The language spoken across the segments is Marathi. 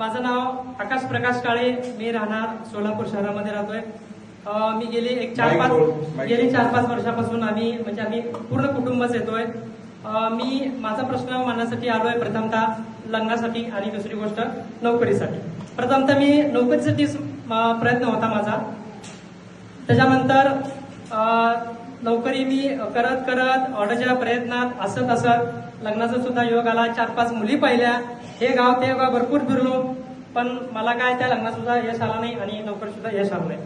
माझं नाव आकाश प्रकाश काळे. मी राहणार सोलापूर शहरामध्ये राहतोय. मी गेली एक चार पाच गेली. चार पाच वर्षापासून आम्ही म्हणजे आम्ही पूर्ण कुटुंबच येतोय. मी माझा प्रश्न मांडण्यासाठी आलोय प्रथमतः लग्नासाठी आणि दुसरी गोष्ट नोकरीसाठी. प्रथमतः मी नोकरीसाठी प्रयत्न होता माझा. त्याच्यानंतर नोकरी मी करत करत ऑर्डरच्या प्रयत्नात असत असत लग्नाचा सुद्धा योग आला. चार पाच मुली पाहिल्या. हे गाव ते गाव भरपूर फिरलो पण मला काय त्या लग्नात सुद्धा यश आला नाही आणि नोकरी सुद्धा यश आलं नाही.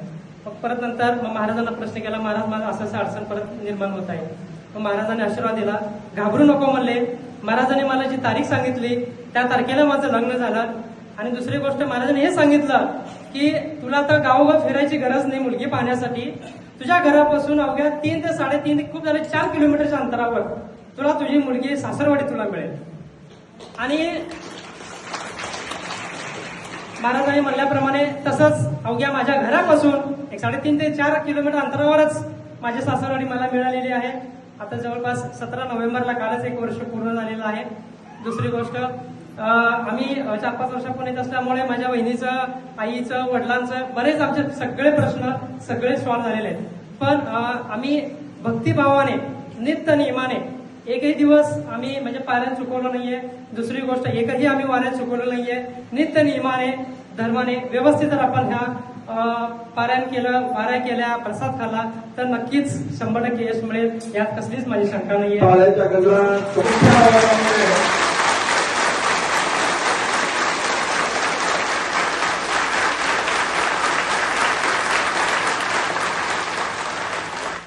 मग परत नंतर मग महाराजांना प्रश्न केला महाराज माझा असं असं अडचण परत निर्माण होत आहे. मग महाराजांनी आशीर्वाद दिला घाबरू नको म्हणले. महाराजांनी मला जी तारीख सांगितली त्या तारखेला माझं लग्न झालं. आणि दुसरी गोष्ट महाराजांनी हे सांगितलं की तुला तर गावोगाव फिरायची गरज नाही मुलगी पाहण्यासाठी. तुझ्या घरापासून अवघ्या तीन ते साडेतीन खूप झाले चार किलोमीटरच्या अंतरावर तुला तुझी मुलगी सासरवाडी तुला मिळेल. आणि महाराजांनी म्हणल्याप्रमाणे तसंच अवघ्या माझ्या घरापासून एक साडेतीन ते चार किलोमीटर अंतरावरच माझी सासरवाडी मला मिळालेली आहे. आता जवळपास सतरा नोव्हेंबरला कालच एक वर्ष पूर्ण झालेलं आहे. दुसरी गोष्ट आम्ही चार पाच वर्षापूर्वी येत असल्यामुळे माझ्या बहिणीचं आईचं वडिलांचं बरेच आमचे सगळे प्रश्न सगळे सॉल्व्ह झालेले आहेत. पण आम्ही भक्तिभावाने नित्य नियमाने एकही दिवस आम्ही म्हणजे पारायण चुकवलं नाहीये. दुसरी गोष्ट एकही आम्ही वाऱ्यात चुकवलं नाहीये. नित्य नियमाने धर्माने व्यवस्थित जर आपण ह्या पारायण केलं वाऱ्या केल्या प्रसाद खाल्ला तर नक्कीच शंभर टक्के यश मिळेल. यात कसलीच माझी शंका नाहीये.